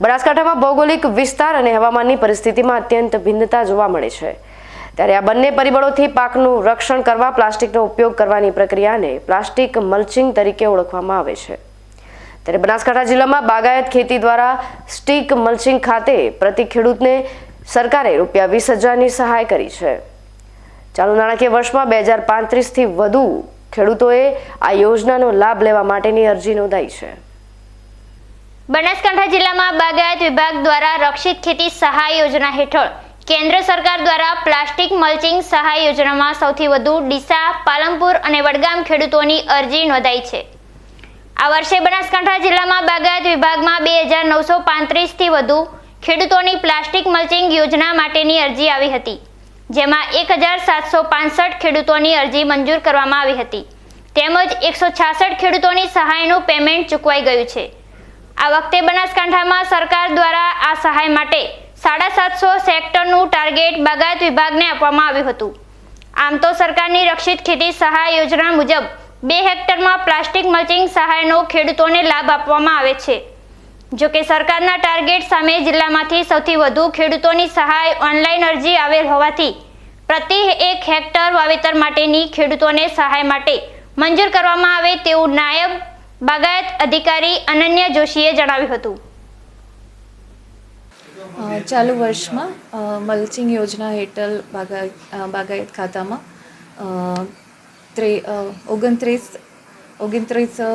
બનાસકાંઠામાં ભૌગોલિક વિસ્તાર અને હવામાનની પરિસ્થિતિમાં અત્યંત ભિન્નતા જોવા મળે છે. ત્યારે આ બંને પરિબળોથી પાકનું રક્ષણ કરવા, પ્લાસ્ટિકનો ઉપયોગ કરવાની પ્રક્રિયાને પ્લાસ્ટિક મલ્ચિંગ તરીકે ઓળખવામાં આવે છે. ત્યારે બનાસકાંઠા જિલ્લામાં બાગાયત ખેતી દ્વારા સ્ટીક મલ્ચિંગ ખાતે પ્રતિ ખેડૂતને સરકારે રૂપિયા વીસ હજારની સહાય કરી છે. ચાલુ નાણાકીય વર્ષમાં બે હજાર પાંત્રીસથી વધુ ખેડૂતોએ આ યોજનાનો લાભ લેવા માટેની અરજી નોંધાઈ છે. બનાસકાંઠા જિલ્લામાં બાગાયત વિભાગ દ્વારા રક્ષિત ખેતી સહાય યોજના હેઠળ કેન્દ્ર સરકાર દ્વારા પ્લાસ્ટિક મલ્ચિંગ સહાય યોજનામાં સૌથી વધુ ડીસા, પાલનપુર અને વડગામ ખેડૂતોની અરજી નોંધાઈ છે. આ વર્ષે બનાસકાંઠા જિલ્લામાં બાગાયત વિભાગમાં બે હજાર નવસો પાંત્રીસથી વધુ ખેડૂતોની પ્લાસ્ટિક મલ્ચિંગ યોજના માટેની અરજી આવી હતી, જેમાં એક હજાર સાતસો પાંસઠ ખેડૂતોની અરજી મંજૂર કરવામાં આવી હતી. તેમજ એકસો છાસઠ ખેડૂતોની સહાયનું પેમેન્ટ ચૂકવાઈ ગયું છે. આ વખતે બનાસકાંઠામાં સરકાર દ્વારા આ સહાય માટે સાડા સાતસો સેક્ટરનું ટાર્ગેટ બાગાયત વિભાગને આપવામાં આવ્યું હતું. આમ તો સરકારની રક્ષિત ખેતી સહાય યોજના મુજબ બે હેક્ટરમાં પ્લાસ્ટિક મલ્ચિંગ સહાયનો ખેડૂતોને લાભ આપવામાં આવે છે. જો કે સરકારના ટાર્ગેટ સામે જિલ્લામાંથી સૌથી વધુ ખેડૂતોની સહાય ઓનલાઈન અરજી આવેલ હોવાથી પ્રતિ એક હેક્ટર વાવેતર માટેની ખેડૂતોને સહાય માટે મંજૂર કરવામાં આવે તેવું નાયબ બાગાયત અધિકારી અનન્ય જોશીએ જણાવ્યું હતું. ચાલુ વર્ષમાં મલ્ચિંગ યોજના હેઠળ બાગાયત બાગાયત ખાતામાં ત્રે ઓગણત્રીસ ઓગણત્રીસો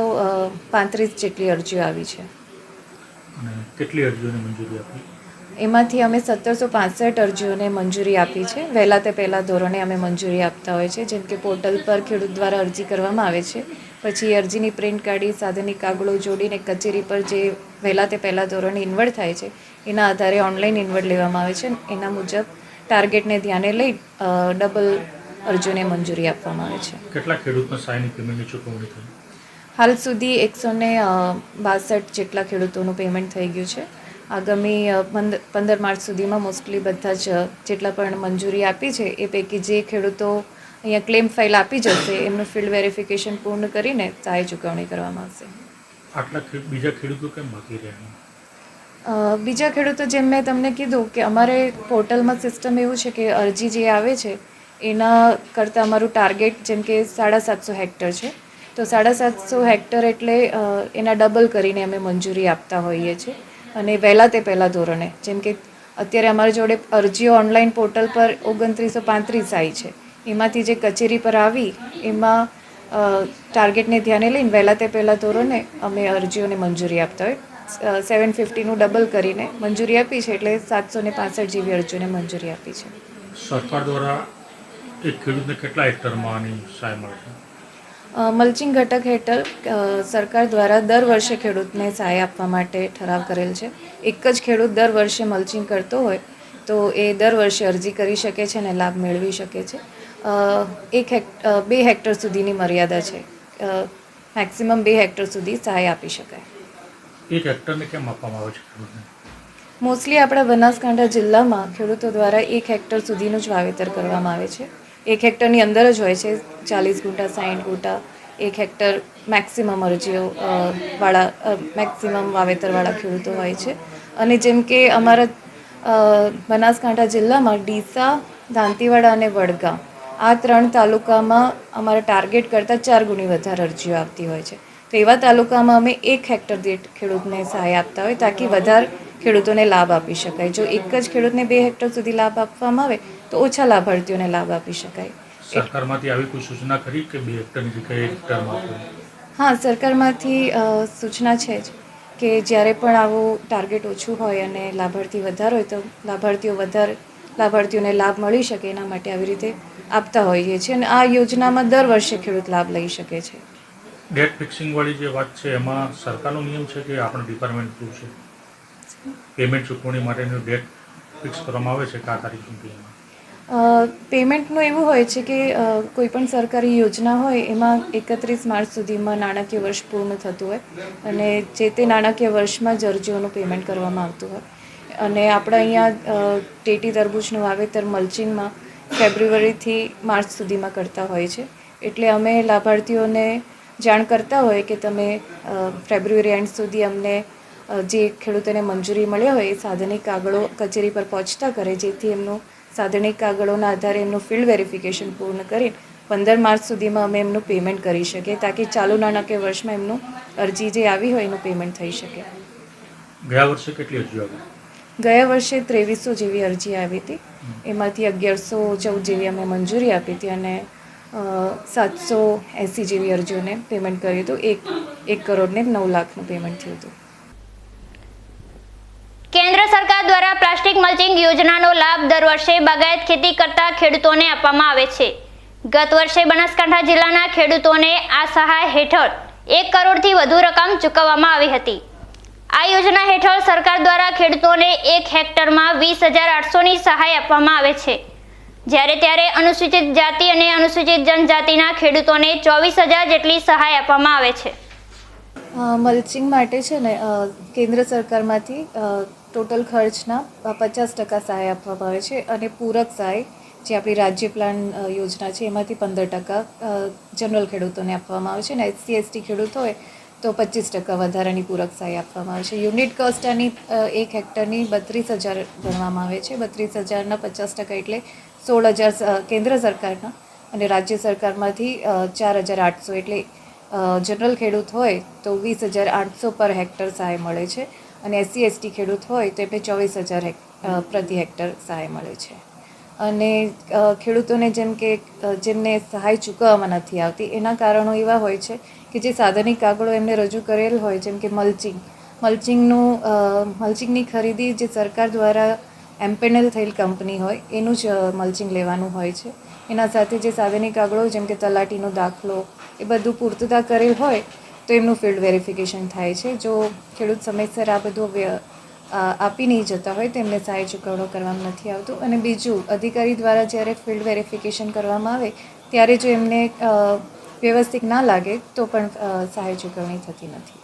પાંત્રીસ જેટલી અરજીઓ આવી છે. કેટલી અરજીઓને મંજૂરી આપી? એમાંથી અમે સત્તરસો પાંસઠ અરજીઓને મંજૂરી આપી છે. વહેલા તે પહેલાં ધોરણે અમે મંજૂરી આપતા હોય છે. જેમ કે પોર્ટલ પર ખેડૂત દ્વારા અરજી કરવામાં આવે છે. પછી અરજીની પ્રિન્ટ કાઢી સાધનિક કાગળો જોડીને કચેરી પર જે વહેલા તે પહેલાં ધોરણે ઇન્વર્ટ થાય છે એના આધારે ઓનલાઈન ઇન્વર્ટ લેવામાં આવે છે. એના મુજબ ટાર્ગેટને ધ્યાને લઈ ડબલ અરજીઓને મંજૂરી આપવામાં આવે છે. કેટલા ખેડૂતને સહાયની પેમેન્ટની ચૂકવણી થઈ? હાલ સુધી એકસો ને બાસઠ જેટલા ખેડૂતોનું પેમેન્ટ થઈ ગયું છે. આગામી પંદર માર્ચ સુધીમાં મોસ્ટલી બધા જ જેટલા પણ મંજૂરી આપી છે એ પૈકી જે ખેડૂતો અહીંયા ક્લેમ ફાઇલ આપી જશે એમનું ફિલ્ડ વેરિફિકેશન પૂર્ણ કરીને સહાય ચૂકવણી કરવામાં આવશે. આટલા બીજા ખેડૂતો કેમ બાકી રહ્યા? બીજા ખેડૂતો જેમ મેં તમને કીધું કે અમારે પોર્ટલમાં સિસ્ટમ એવું છે કે અરજી જે આવે છે એના કરતાં અમારું ટાર્ગેટ જેમ કે સાડા સાતસો હેક્ટર છે. તો સાડા સાતસો હેક્ટર એટલે એના ડબલ કરીને અમે મંજૂરી આપતા હોઈએ છીએ. અને વહેલા તે પહેલાં ધોરણે જેમ કે અત્યારે અમારી જોડે અરજીઓ ઓનલાઈન પોર્ટલ પર ઓગણત્રીસો પાંત્રીસ આવી છે. એમાંથી જે કચેરી પર આવી એમાં ટાર્ગેટને ધ્યાને લઈને વહેલા તે પહેલાં ધોરણે અમે અરજીઓને મંજૂરી આપતા હોય. સેવન ફિફ્ટીનું ડબલ કરીને મંજૂરી આપી છે એટલે સાતસો ને પાસઠ જેવી અરજીઓને મંજૂરી આપી છે. સરકાર દ્વારા એક ખેડૂતને કેટલા હેક્ટરમાં આની સહાય મળે છે? મલ્ચિંગ ઘટક હેઠળ સરકાર દ્વારા દર વર્ષે ખેડૂતને સહાય આપવા માટે ઠરાવ કરેલ છે. એક જ ખેડૂત દર વર્ષે મલ્ચિંગ કરતો હોય તો એ દર વર્ષે અરજી કરી શકે છે અને લાભ મેળવી શકે છે. એક હેક બે હેક્ટર સુધીની મર્યાદા છે. મેક્સિમમ બે હેક્ટર સુધી સહાય આપી શકાય. એક હેક્ટરને કેમ આપવામાં આવે છે? મોસ્ટલી આપણા બનાસકાંઠા જિલ્લામાં ખેડૂતો દ્વારા એક હેક્ટર સુધીનું જ વાવેતર કરવામાં આવે છે. એક હેક્ટરની અંદર જ હોય છે ચાલીસ ગુંઠા સાઠ ગુંઠા એક હેક્ટર મેક્સિમમ અરજીઓ વાળા મેક્સિમમ વાવેતરવાળા ખેડૂતો હોય છે. અને જેમ કે અમારા બનાસકાંઠા જિલ્લામાં ડીસા દાંતીવાડા અને વડગામ આ ત્રણ તાલુકામાં અમારા ટાર્ગેટ કરતાં ચાર ગુણી વધારે અરજીઓ આવતી હોય છે. તો એવા તાલુકામાં અમે એક હેક્ટર દીઠ ખેડૂતને સહાય આપતા હોય તાકી વધારે ખેડૂતોને લાભ આપી શકાય. જો એક જ ખેડૂતને બે હેક્ટર સુધી લાભ આપવામાં આવે તો ઓછા લાભાર્થીઓને લાભ આપી શકાય. સરકારમાંથી આવી કોઈ સૂચના કરી કે બે હેક્ટરની જગ્યાએ હેક્ટરમાં હા સરકારમાંથી સૂચના છે જ કે જ્યારે પણ આવું ટાર્ગેટ ઓછું હોય અને લાભાર્થી વધારે હોય તો લાભાર્થીઓ વધારે લાભાર્થીઓને લાભ મળી શકે એના માટે આવી રીતે આપતા હોઈએ છીએ અને આ યોજનામાં દર વર્ષે ખેડૂત લાભ લઈ શકે છે. ડેટ ફિક્સિંગવાળી જે વાત છે એમાં સરકારનો નિયમ છે કે આપણા ડિપાર્ટમેન્ટ થ્રુ છે? પેમેન્ટ ચૂકવણી માટેનું ડેટ ફિક્સ કરવામાં આવે છે કે આ તારીખ સુધી? પેમેન્ટનું એવું હોય છે કે કોઈપણ સરકારી યોજના હોય એમાં એકત્રીસ માર્ચ સુધીમાં નાણાકીય વર્ષ પૂર્ણ થતું હોય અને જે તે નાણાકીય વર્ષમાં જ અરજીઓનું પેમેન્ટ કરવામાં આવતું હોય. અને આપણે અહીંયા ટેટી તરબૂચનું વાવેતર મલ્ચિંગમાં ફેબ્રુઆરીથી માર્ચ સુધીમાં કરતા હોય છે. એટલે અમે લાભાર્થીઓને જાણ કરતા હોય કે તમે ફેબ્રુઆરી એન્ડ સુધી અમને જે ખેડૂતોને મંજૂરી મળ્યા હોય એ સાધનિક કાગળો કચેરી પર પહોંચતા કરે, જેથી એમનું સાધનિક કાગળોના આધારે એમનું ફિલ્ડ વેરિફિકેશન પૂર્ણ કરી પંદર માર્ચ સુધીમાં અમે એમનું પેમેન્ટ કરી શકીએ, તાકી ચાલુ નાણાકીય વર્ષમાં એમનું અરજી જે આવી હોય એનું પેમેન્ટ થઈ શકે. ગયા વર્ષે કેટલી અરજીઓ આવી? ગયા વર્ષે ત્રેવીસો જેવી અરજી આવી હતી. એમાંથી અગિયારસો ચૌદ જેવી અમે મંજૂરી આપી હતી અને સાતસો એંસી જેવી અરજીઓને પેમેન્ટ કર્યું હતું. એક એક કરોડને નવ લાખનું પેમેન્ટ થયું હતું. કેન્દ્ર સરકાર દ્વારા પ્લાસ્ટિક મલ્ચિંગ યોજનાનો લાભ દર વર્ષે બાગાયત ખેતી કરતા ખેડૂતોને આપવામાં આવે છે. ગત વર્ષે બનાસકાંઠા જિલ્લાના ખેડૂતોને આ સહાય હેઠળ એક કરોડથી વધુ રકમ ચૂકવવામાં આવી હતી. આ યોજના હેઠળ સરકાર દ્વારા ખેડૂતોને એક હેક્ટરમાં વીસ હજાર આઠસોની સહાય આપવામાં આવે છે. જ્યારે ત્યારે અનુસૂચિત જાતિ અને અનુસૂચિત જનજાતિના ખેડૂતોને ચોવીસ હજાર જેટલી સહાય આપવામાં આવે છે. મલ્ચિંગ માટે છે ને કેન્દ્ર સરકારમાંથી ટોટલ ખર્ચના પચાસ ટકા સહાય આપવામાં આવે છે અને પૂરક સહાય, જે આપણી રાજ્ય પ્લાન યોજના છે, એમાંથી પંદર ટકા જનરલ ખેડૂતોને આપવામાં આવે છે અને એસસી, એસટી ખેડૂત હોય તો પચીસ ટકા વધારાની પૂરક સહાય આપવામાં આવે છે. યુનિટ કોસ્ટ આની એક હેક્ટરની બત્રીસ હજાર ગણવામાં આવે છે. બત્રીસ હજારના પચાસ ટકા એટલે સોળ હજાર કેન્દ્ર સરકારના અને રાજ્ય સરકારમાંથી ચાર હજાર આઠસો એટલે જનરલ ખેડૂત હોય તો વીસ હજાર આઠસો પર હેક્ટર સહાય મળે છે અને એસસી એસટી ખેડૂત હોય તો એમને ચોવીસ હજાર પ્રતિ હેક્ટર સહાય મળે છે. અને ખેડૂતોને જેમ કે જેમને સહાય ચૂકવવામાં નથી આવતી, એના કારણો એવા હોય છે કે જે સાધનિક કાગળો એમને રજૂ કરેલ હોય, જેમ કે મલ્ચિંગ મલ્ચિંગનું મલ્ચિંગની ખરીદી જે સરકાર દ્વારા એમ્પેનલ થયેલ કંપની હોય, એનું જ મલ્ચિંગ લેવાનું હોય છે. એના સાથે જે સાધનિક કાગળો, જેમ કે તલાટીનો દાખલો, એ બધું પૂર્તતા કરેલ હોય, તો એમનું ફિલ્ડ વેરિફિકેશન થાય છે. જો ખેડૂત સમયસર આ બધું આપી નહીં જતા હોય, તો એમને સહાય ચૂકવણો કરવામાં નથી આવતું. અને બીજું, અધિકારી દ્વારા જ્યારે ફિલ્ડ વેરિફિકેશન કરવામાં આવે, ત્યારે જો એમને વ્યવસ્થિત ના લાગે તો પણ સહાય ચૂકવણી થતી નથી.